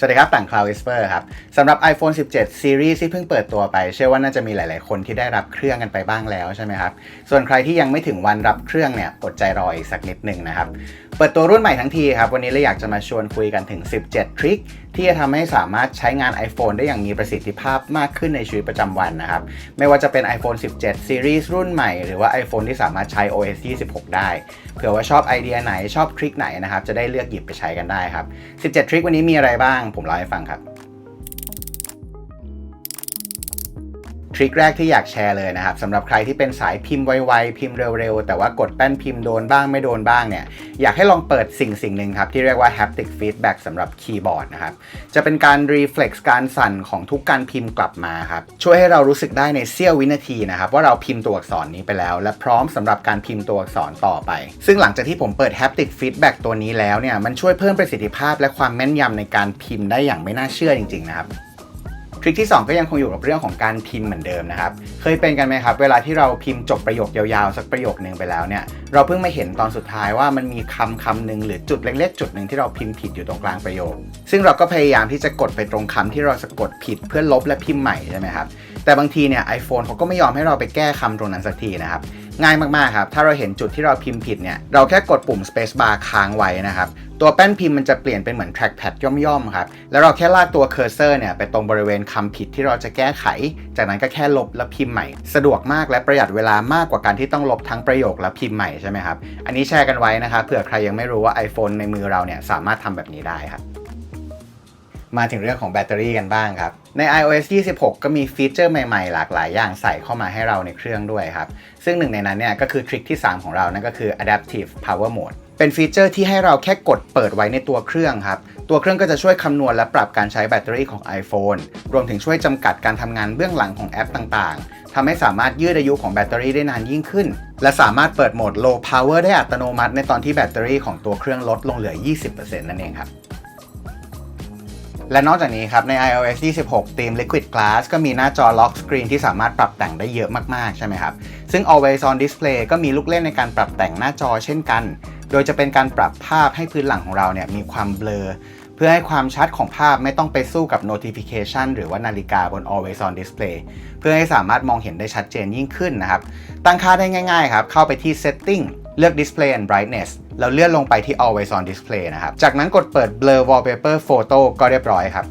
สวัสดีครับต่าง Cloud Whisper ครับสำหรับ iPhone 17 Series ที่เพิ่งเปิดตัวไป เชื่อว่าน่าจะมีหลาย ๆ คนที่ได้รับเครื่องกันไปบ้างแล้วใช่ไหมครับ ส่วนใครที่ยังไม่ถึงวันรับเครื่องเนี่ยอดใจรออีกสักนิดหนึ่งนะครับ เปิดตัวรุ่นใหม่ทั้งทีครับ วันนี้เลยอยากจะมาชวนคุยกันถึง 17 ทริคที่จะทำให้สามารถใช้งาน iPhone ได้อย่างมีประสิทธิภาพมากขึ้นในชีวิตประจำวันนะครับ ไม่ว่าจะเป็น iPhone 17 Series รุ่นใหม่ หรือว่า iPhone ที่สามารถใช้ OS 26 ได้ เผื่อว่าชอบไอเดียไหนชอบทริคไหนนะครับ จะได้เลือกหยิบไปใช้กันได้ครับ 17 ทริควันนี้มีอะไรบ้าง ผมเล่าให้ฟังครับ ทริคแรกที่อยากแชร์เลยนะครับสำหรับใครที่เป็นสายพิมพ์ไวๆพิมพ์เร็วๆ แต่ว่ากดแป้นพิมพ์โดนบ้างไม่โดนบ้างเนี่ยอยากให้ลองเปิดสิ่งสิ่งหนึ่งครับ ที่เรียกว่า haptic feedback สำหรับคีย์บอร์ดนะครับจะเป็นการ reflex การสั่นของทุกการพิมพ์กลับมาครับช่วยให้เรารู้สึกได้ในเสี้ยววินาทีนะครับว่าเราพิมพ์ตัวอักษรนี้ไปแล้ว และพร้อมสำหรับการพิมพ์ตัวอักษรต่อไป ซึ่งหลังจากที่ผมเปิด haptic feedback ตัวนี้แล้วเนี่ยมันช่วยเพิ่มประสิทธิภาพและความแม่นยำในการพิมพ์ได้อย่างไม่น่าเชื่อจริงๆนะครับ ทริคที่ 2 ก็ยังคงอยู่กับเรื่องของการพิมพ์เหมือนเดิมนะครับ เคยเป็นกันไหมครับ เวลาที่เราพิมพ์จบประโยคยาวๆ สักประโยคนึงไปแล้วเนี่ย เราเพิ่งมาเห็นตอนสุดท้ายว่ามันมีคำคำหนึ่งหรือจุดเล็กๆ จุดหนึ่งที่เราพิมพ์ผิดอยู่ตรงกลางประโยค ซึ่งเราก็พยายามที่จะกดไปตรงคำที่เราสะกดผิดเพื่อลบและพิมพ์ใหม่ใช่ไหมครับ แต่บางทีเนี่ย iPhone เขาก็ไม่ยอมให้เราไปแก้คำตรงนั้นสักทีนะครับ ง่ายมากๆครับ ถ้าเราเห็นจุดที่เราพิมพ์ผิดเนี่ย เราแค่กดปุ่ม space bar ค้างไว้นะครับ ตัวแป้นพิมพ์มันจะเปลี่ยนเป็นเหมือน trackpad ย่อมๆครับ แล้วเราแค่ลากตัว cursor เนี่ยไปตรงบริเวณคำผิดที่เราจะแก้ไข จากนั้นก็แค่ลบแล้วพิมพ์ใหม่ สะดวกมากและประหยัดเวลามากกว่าการที่ต้องลบทั้งประโยคและพิมพ์ใหม่ใช่ไหมครับ อันนี้แชร์กันไว้นะครับเผื่อใครยังไม่รู้ว่า iPhone ในมือเราเนี่ยสามารถทำแบบนี้ได้ครับ มาถึงเรื่องของแบตเตอรี่กันบ้างครับ ใน iOS 26 ก็มีฟีเจอร์ใหม่ๆ หลากหลายอย่างใส่เข้ามาให้เราในเครื่องด้วยครับ ซึ่งหนึ่งในนั้นเนี่ยก็คือทริคที่ 3 ของเรา นั่นก็คือ adaptive power mode เป็นฟีเจอร์ที่ให้เราแค่กดเปิดไว้ในตัวเครื่องครับ ตัวเครื่องก็จะช่วยคำนวณและปรับการใช้แบตเตอรี่ของ iPhone รวมถึงช่วยจำกัดการทำงานเบื้องหลังของแอปต่างๆ ทำให้สามารถยืดอายุของแบตเตอรี่ได้นานยิ่งขึ้น และสามารถเปิดโหมด low power ได้อัตโนมัติ ในตอนที่แบตเตอรี่ของตัวเครื่องลดลงเหลือ 20%นั่นเองครับ และนอกจากนี้ครับ ใน iOS 26ธีม Liquid Glass ก็มีหน้าจอ Lock Screen ที่สามารถปรับแต่งได้เยอะมากๆ ใช่ไหมครับ ซึ่ง Always on Display ก็มีลูกเล่นในการปรับแต่งหน้าจอเช่นกัน โดยจะเป็นการปรับภาพให้พื้นหลังของเราเนี่ยมีความเบลอ เพื่อให้ความชัดของภาพไม่ต้องไปสู้กับ notification หรือว่านาฬิกาบน Always on Display เพื่อให้สามารถมองเห็นได้ชัดเจนยิ่งขึ้นนะครับ ตั้งค่าได้ง่ายๆครับ เข้าไปที่ Setting เลือก Display and Brightness แล้วเลื่อนลงไปที่ Always on Display นะครับ จากนั้นกดเปิด Blur Wallpaper Photo ก็เรียบร้อยครับ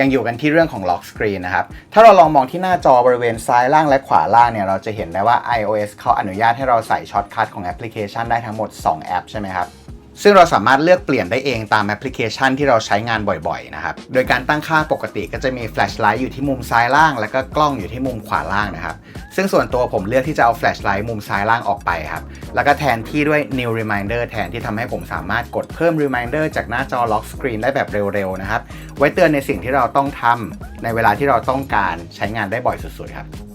ยังอยู่กันที่เรื่องของ Lock Screen นะครับ ถ้าเราลองมองที่หน้าจอบริเวณซ้ายล่างและขวาล่างเนี่ย เราจะเห็นได้ว่า iOS เขาอนุญาตให้เราใส่ช็อตคัทของแอปพลิเคชันได้ทั้งหมด 2 แอปใช่ไหมครับ ซึ่งเราสามารถเลือกเปลี่ยนได้เองตามแอปพลิเคชันที่เราใช้งานบ่อยๆนะครับ โดยการตั้งค่าปกติก็จะมีแฟลชไลท์อยู่ที่มุมซ้ายล่าง แล้วก็กล้องอยู่ที่มุมขวาล่างนะครับ ซึ่งส่วนตัวผมเลือกที่จะเอาแฟลชไลท์มุมซ้ายล่างออกไปครับ แล้วก็แทนที่ด้วย new reminder แทนที่ทำให้ผมสามารถกดเพิ่ม reminder จากหน้าจอ lock screen ได้แบบเร็วๆนะครับ ไว้เตือนในสิ่งที่เราต้องทำในเวลาที่เราต้องการใช้งานได้บ่อยสุดๆครับ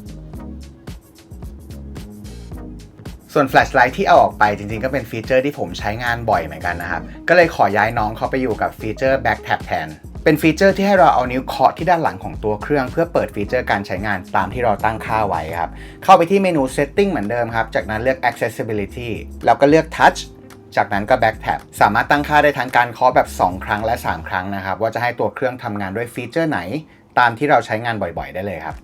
ส่วนแฟลชไลท์ที่เอาออกไปจริงๆ ก็เป็นฟีเจอร์ที่ผมใช้งานบ่อยเหมือนกันนะครับ ก็เลยขอย้ายน้องเขาไปอยู่กับฟีเจอร์ Back Tap แทน เป็นฟีเจอร์ที่ให้เราเอานิ้วเคาะที่ด้านหลังของตัวเครื่อง เพื่อเปิดฟีเจอร์การใช้งานตามที่เราตั้งค่าไว้ครับ เข้าไปที่เมนู Setting เหมือนเดิมครับ จากนั้นเลือก Accessibility แล้วก็เลือก Touch จากนั้นก็ Back Tap สามารถตั้งค่าได้ทั้งการเคาะแบบ 2 ครั้งและ 3 ครั้งนะครับว่าจะให้ตัวเครื่องทำงานด้วยฟีเจอร์ไหน ตามที่เราใช้งานบ่อยๆ ได้เลยครับ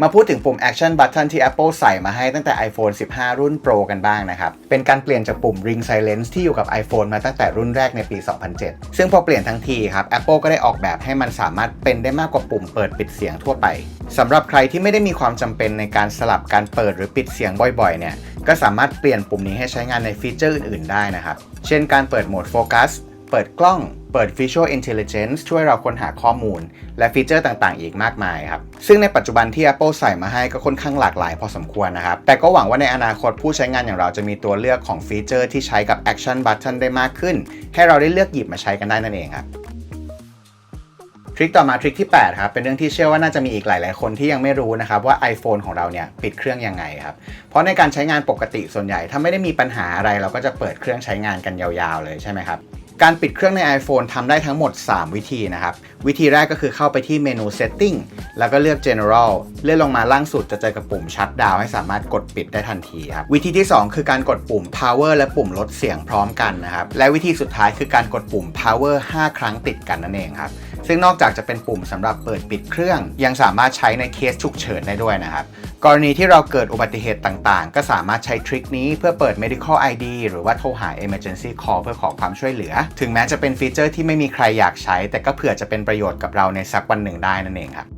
มาพูดถึงปุ่ม Action Button ที่ Apple ใส่มาให้ตั้งแต่ iPhone 15 รุ่น Pro กันบ้างนะครับ เป็นการเปลี่ยนจากปุ่ม Ring Silence ที่อยู่กับ iPhone มาตั้งแต่รุ่นแรกในปี 2007 ซึ่งพอเปลี่ยนทั้งทีครับ Apple ก็ได้ออกแบบให้มันสามารถเป็นได้มากกว่าปุ่มเปิดปิดเสียงทั่วไปสำหรับใครที่ไม่ได้มีความจำเป็นในการสลับการเปิดหรือปิดเสียงบ่อยๆ เนี่ยก็สามารถเปลี่ยนปุ่มนี้ให้ใช้งานในฟีเจอร์อื่นๆ ได้นะครับ เช่นการเปิดโหมดโฟกัส เปิดกล้อง เปิด Visual Intelligence ช่วยเราค้นหาข้อมูล และฟีเจอร์ต่างๆ อีกมากมายครับ ซึ่งในปัจจุบันที่ Apple ใส่มาให้ก็ค่อนข้างหลากหลายพอสมควรนะครับ แต่ก็หวังว่าในอนาคตผู้ใช้งานอย่างเราจะมีตัวเลือกของฟีเจอร์ที่ใช้กับ Action Button ได้มากขึ้น ให้เราได้เลือกหยิบมาใช้กันได้นั่นเองครับทริคต่อมาทริคที่ 8 ครับ เป็นเรื่องที่เชื่อว่าน่าจะมีอีกหลาย ๆ คนที่ยังไม่รู้นะครับว่า iPhone ของเราเนี่ยปิดเครื่องยังไงครับ เพราะในการใช้งานปกติส่วนใหญ่ ถ้าไม่ได้มีปัญหาอะไรเราก็จะเปิดเครื่องใช้งานกันยาว ๆ เลยใช่ไหมครับ การปิดเครื่องใน iPhone ทำได้ทั้งหมด 3 วิธีนะครับ วิธีแรกก็คือเข้าไปที่เมนู Setting แล้วก็เลือก General เลื่อนลงมาล่างสุดจะเจอกับปุ่ม Shutdown ให้สามารถกดปิดได้ทันทีครับ วิธีที่ 2 คือการกดปุ่ม Power และปุ่มลดเสียงพร้อมกันนะครับ และวิธีสุดท้ายคือการกดปุ่ม Power 5 ครั้งติดกันนั่นเองครับ ซึ่งนอกจากจะเป็นปุ่มสำหรับเปิดปิดเครื่อง ยังสามารถใช้ในเคสฉุกเฉินได้ด้วยนะครับ กรณีที่เราเกิดอุบัติเหตุต่างๆ ก็สามารถใช้ทริคนี้เพื่อเปิด medical ID หรือว่าโทรหา emergency call เพื่อขอความช่วยเหลือ ถึงแม้จะเป็นฟีเจอร์ที่ไม่มีใครอยากใช้ แต่ก็เผื่อจะเป็นประโยชน์กับเราในสักวันหนึ่งได้นั่นเองครับ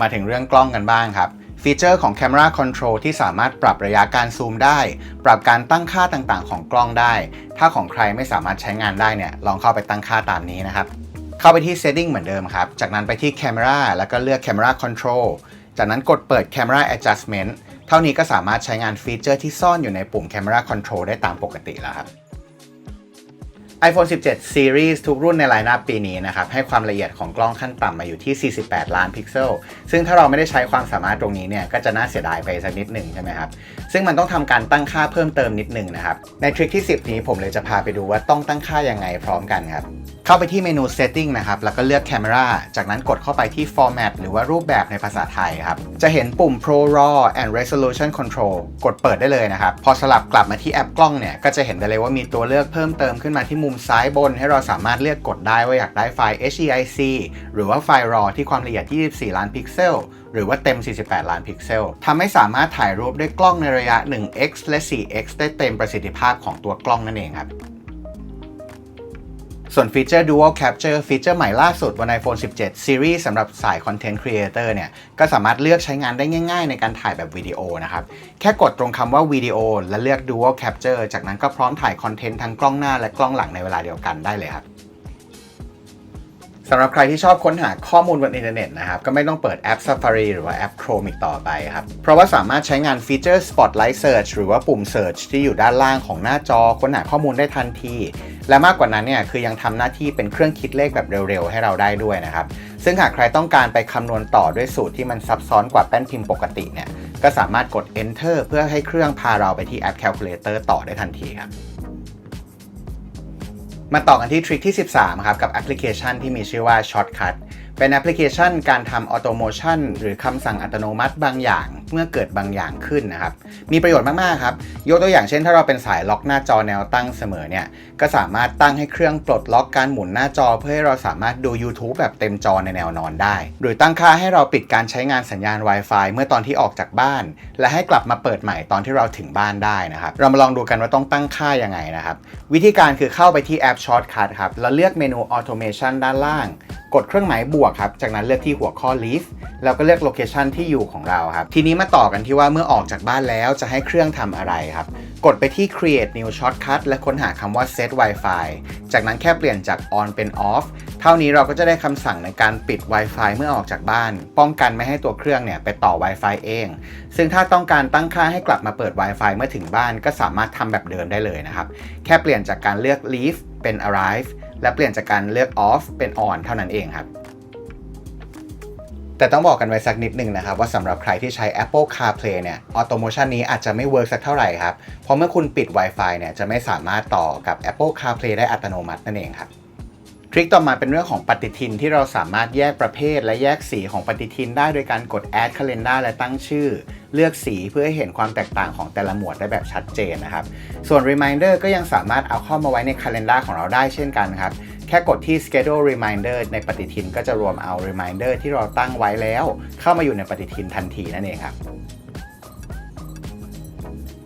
มาถึงเรื่องกล้องกันบ้างครับ ฟีเจอร์ของ Camera Control ที่สามารถปรับระยะการซูมได้ ปรับการตั้งค่าต่างๆ ของกล้องได้ ถ้าของใครไม่สามารถใช้งานได้เนี่ย ลองเข้าไปตั้งค่าตามนี้นะครับ เข้าไปที่ Setting เหมือนเดิมครับ จากนั้นไปที่ Camera แล้วก็เลือก Camera Control จากนั้นกดเปิด Camera Adjustment เท่านี้ก็สามารถใช้งานฟีเจอร์ที่ซ่อนอยู่ในปุ่ม Camera Control ได้ตามปกติแล้วครับ iPhone 17 Series ทุกรุ่นในไลน์อัพปีนี้นะครับให้ความละเอียดของกล้องขั้นต่ำมาอยู่ที่ 48 ล้านพิกเซล ซึ่งถ้าเราไม่ได้ใช้ความสามารถตรงนี้เนี่ยก็จะน่าเสียดายไปสักนิดหนึ่งใช่ไหมครับ ซึ่งมันต้องทำการตั้งค่าเพิ่มเติมนิดหนึ่งนะครับ ในทริคที่ 10 นี้ผมเลยจะพาไปดูว่าต้องตั้งค่ายังไงพร้อมกันครับ เข้าไปที่เมนู Setting นะครับ แล้วก็เลือก Camera จากนั้นกดเข้าไปที่ Format หรือว่ารูปแบบในภาษาไทยครับ จะเห็นปุ่ม Pro RAW and Resolution Control กดเปิดได้เลยนะครับ พอสลับกลับมาที่แอปกล้องเนี่ย ก็จะเห็นได้เลยว่ามีตัวเลือกเพิ่มเติมขึ้นมาที่มุมซ้ายบน ให้เราสามารถเลือกกดได้ว่าอยากได้ไฟล์ HEIC หรือว่าไฟล์ RAW ที่ความละเอียด 24 ล้านพิกเซลหรือว่าเต็ม 48 ล้านพิกเซลทำให้สามารถถ่ายรูปด้วยกล้องในระยะ 1x และ 4x ได้เต็มประสิทธิภาพของตัวกล้องนั่นเองครับ ส่วนฟีเจอร์ Dual Capture ฟีเจอร์ใหม่ล่าสุดบน iPhone 17 Series สำหรับสาย Content Creator เนี่ย ก็สามารถเลือกใช้งานได้ง่ายๆ ในการถ่ายแบบวิดีโอนะครับ แค่กดตรงคำว่าวิดีโอและเลือก Dual Capture จากนั้นก็พร้อมถ่ายคอนเทนต์ทั้งกล้องหน้าและกล้องหลังในเวลาเดียวกันได้เลยครับสำหรับใครที่ชอบค้นหาข้อมูลบนอินเทอร์เน็ตนะครับ ก็ไม่ต้องเปิดแอป Safari หรือว่าแอป Chrome อีกต่อไปครับ เพราะว่าสามารถใช้งานฟีเจอร์ Spotlight Search หรือว่าปุ่ม Search ที่อยู่ด้านล่างของหน้าจอค้นหาข้อมูลได้ทันที และมากกว่านั้นเนี่ยคือยังทำหน้าที่เป็นเครื่องคิดเลขแบบเร็วๆ ให้เราได้ด้วยนะครับ ซึ่งหากใครต้องการไปคำนวณต่อด้วยสูตรที่มันซับซ้อนกว่าแป้นพิมพ์ปกติเนี่ยก็สามารถกด Enter เพื่อให้เครื่องพาเราไปที่แอป Calculator ต่อได้ทันทีครับมาต่อกันที่ทริคที่ 13 ครับกับแอปพลิเคชันที่มีชื่อว่า Shortcut เป็นแอปพลิเคชันการทำออโตโมชันหรือคำสั่งอัตโนมัติบางอย่างเมื่อเกิดบางอย่างขึ้นนะครับ มีประโยชน์มาก ๆ ครับ ยกตัวอย่างเช่น ถ้าเราเป็นสายล็อกหน้าจอแนวตั้งเสมอเนี่ย ก็สามารถตั้งให้เครื่องปลดล็อกการหมุนหน้าจอ เพื่อให้เราสามารถดู YouTube แบบเต็มจอในแนวนอนได้ หรือตั้งค่าให้เราปิดการใช้งานสัญญาณ Wi-Fi เมื่อตอนที่ออกจากบ้าน และให้กลับมาเปิดใหม่ตอนที่เราถึงบ้านได้นะครับ เรามาลองดูกันว่าต้องตั้งค่ายังไงนะครับ วิธีการคือเข้าไปที่แอป Shortcut ครับ แล้วเลือกเมนู Automation ด้านล่างกดเครื่องหมายบวกครับ จากนั้นเลือกที่หัวข้อ List แล้วก็เลือกโลเคชันที่อยู่ของเราครับ ทีนี้มาต่อกันที่ว่าเมื่อออกจากบ้านแล้วจะให้เครื่องทำอะไรครับ กดไปที่ Create New Shortcut และค้นหาคำว่า Set Wi-Fi จากนั้นแค่เปลี่ยนจาก On เป็น Off เท่านี้เราก็จะได้คำสั่งในการปิด Wi-Fi เมื่อออกจากบ้าน ป้องกันไม่ให้ตัวเครื่องเนี่ยไปต่อ Wi-Fi เอง ซึ่งถ้าต้องการตั้งค่าให้กลับมาเปิด Wi-Fi เมื่อถึงบ้านก็สามารถทำแบบเดิมได้เลยนะครับ แค่เปลี่ยนจากการเลือก Leave เป็น Arrive และเปลี่ยนจากการเลือก Off เป็น On เท่านั้นเองครับ แต่ต้องบอกกันไว้สักนิดหนึ่งนะครับว่าสำหรับใครที่ใช้ Apple CarPlay เนี่ยออโตโมชันนี้อาจจะไม่เวิร์กสักเท่าไหร่ครับ เพราะเมื่อคุณปิด Wi-Fi เนี่ยจะไม่สามารถต่อกับ Apple CarPlay ได้อัตโนมัตินั่นเองครับทริคต่อมาเป็นเรื่องของปฏิทินที่เราสามารถแยกประเภท และแยกสีของปฏิทินได้โดยการกด Add Calendar และตั้งชื่อ เลือกสีเพื่อให้เห็นความแตกต่างของแต่ละหมวดได้แบบชัดเจนนะครับ ส่วน Reminder ก็ยังสามารถเอาเข้ามาไว้ใน Calendar ของเราได้เช่นกันครับ แค่กดที่ Schedule Reminder ในปฏิทินก็จะรวมเอา Reminder ที่เราตั้งไว้แล้ว เข้ามาอยู่ในปฏิทินทันทีนั่นเองครับ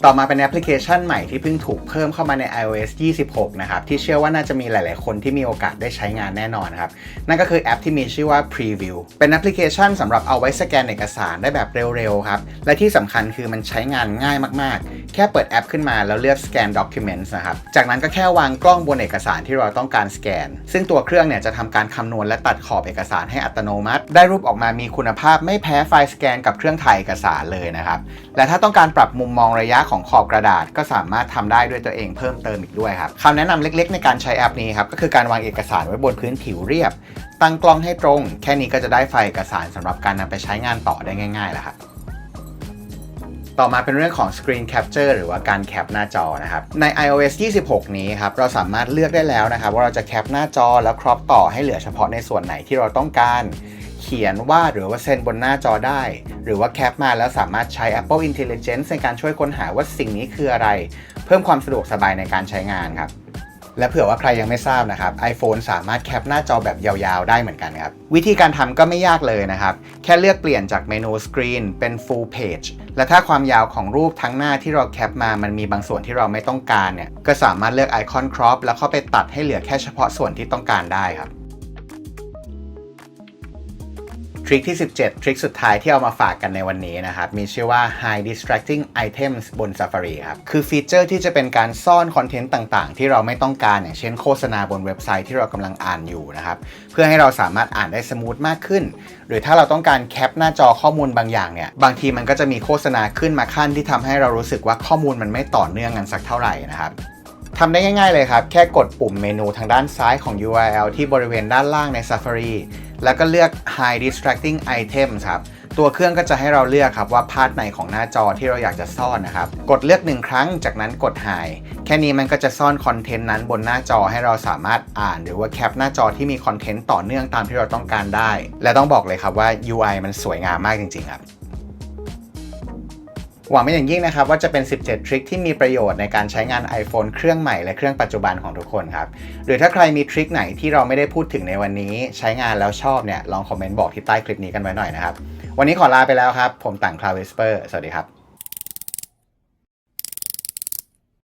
ต่อมาเป็นแอปพลิเคชันใหม่ที่เพิ่งถูกเพิ่มเข้ามาใน iOS 26 นะครับ ที่เชื่อว่าน่าจะมีหลาย ๆ คนที่มีโอกาสได้ใช้งานแน่นอนครับ นั่นก็คือแอปที่มีชื่อว่า Preview เป็นแอปพลิเคชันสำหรับเอาไว้สแกนเอกสารได้แบบเร็ว ๆ ครับ และที่สำคัญคือมันใช้งานง่ายมาก ๆ แค่เปิดแอปขึ้นมาแล้วเลือก Scan Documents นะครับ จากนั้นก็แค่วางกล้องบนเอกสารที่เราต้องการสแกน ซึ่งตัวเครื่องเนี่ยจะทำการคำนวณและตัดขอบเอกสารให้อัตโนมัติ ได้รูปออกมามีคุณภาพไม่แพ้ไฟล์สแกนกับเครื่องถ่ายเอกสารเลยนะครับ และถ้าต้องการปรับมุมมองระยะของขอบกระดาษก็สามารถทำได้ด้วยตัวเองเพิ่มเติมอีกด้วยครับคำแนะนำเล็กๆ ในการใช้แอปนี้ครับก็คือการวางเอกสารไว้บนพื้นผิวเรียบ ตั้งกล้องให้ตรง แค่นี้ก็จะได้ไฟล์เอกสารสำหรับการนำไปใช้งานต่อได้ง่ายๆแล้วครับต่อมาเป็นเรื่องของ Screen Capture หรือว่าการแคปหน้าจอนะครับ ใน iOS 26 นี้ครับ เราสามารถเลือกได้แล้วนะครับ ว่าเราจะแคปหน้าจอแล้วครอปต่อให้เหลือเฉพาะในส่วนไหนที่เราต้องการ ขียนวาดหรือว่าเซ็นบนหน้าจอได้ หรือว่าแคปมาแล้วสามารถใช้ Apple Intelligence ในการช่วยค้นหาว่าสิ่งนี้คืออะไร เพิ่มความสะดวกสบายในการใช้งานครับ และเผื่อว่าใครยังไม่ทราบนะครับ iPhone สามารถแคปหน้าจอแบบยาวๆ ได้เหมือนกันครับ วิธีการทำก็ไม่ยากเลยนะครับ แค่เลือกเปลี่ยนจากเมนู Screen เป็น Full Page และถ้าความยาวของรูปทั้งหน้าที่เราแคปมามันมีบางส่วนที่เราไม่ต้องการเนี่ยก็สามารถเลือกไอคอน Crop แล้วเข้าไปตัดให้เหลือแค่เฉพาะส่วนที่ต้องการได้ครับ ริคที่ 17 ทริคสุดท้ายที่เอามาฝากกันในวันนี้นะครับ มีชื่อว่า High Distracting Items บน Safari ครับ คือฟีเจอร์ที่จะเป็นการซ่อนคอนเทนต์ต่างๆ ที่เราไม่ต้องการอย่างเช่นโฆษณาบนเว็บไซต์ที่เรากำลังอ่านอยู่นะครับ เพื่อให้เราสามารถอ่านได้สมูทมากขึ้น หรือถ้าเราต้องการแคปหน้าจอข้อมูลบางอย่างเนี่ย บางทีมันก็จะมีโฆษณาขึ้นมาขั้นที่ทำให้เรารู้สึกว่าข้อมูลมันไม่ต่อเนื่องกันสักเท่าไหร่นะครับทำได้ง่ายๆเลยครับ แค่กดปุ่มเมนูทางด้านซ้ายของ URL ที่บริเวณด้านล่างใน Safari แล้วก็เลือก High Distracting Items ครับ ตัวเครื่องก็จะให้เราเลือกครับว่าพาร์ทไหนของหน้าจอที่เราอยากจะซ่อนนะครับ กดเลือกหนึ่งครั้ง จากนั้นกด High แค่นี้มันก็จะซ่อนคอนเทนต์นั้นบนหน้าจอให้เราสามารถอ่าน หรือว่าแคปหน้าจอที่มีคอนเทนต์ต่อเนื่องตามที่เราต้องการได้ และต้องบอกเลยครับว่า UI มันสวยงามมากจริงๆครับ หวังเป็นอย่างยิ่งนะครับว่าจะเป็น 17 ทริคที่มีประโยชน์ในการใช้งาน iPhone เครื่องใหม่และเครื่องปัจจุบันของทุกคนครับ หรือถ้าใครมีทริคไหนที่เราไม่ได้พูดถึงในวันนี้ ใช้งานแล้วชอบเนี่ยลองคอมเมนต์บอกที่ใต้คลิปนี้กันไว้หน่อยนะครับ วันนี้ขอลาไปแล้วครับ ผมต่างคลาวเวสเปอร์ สวัสดีครับ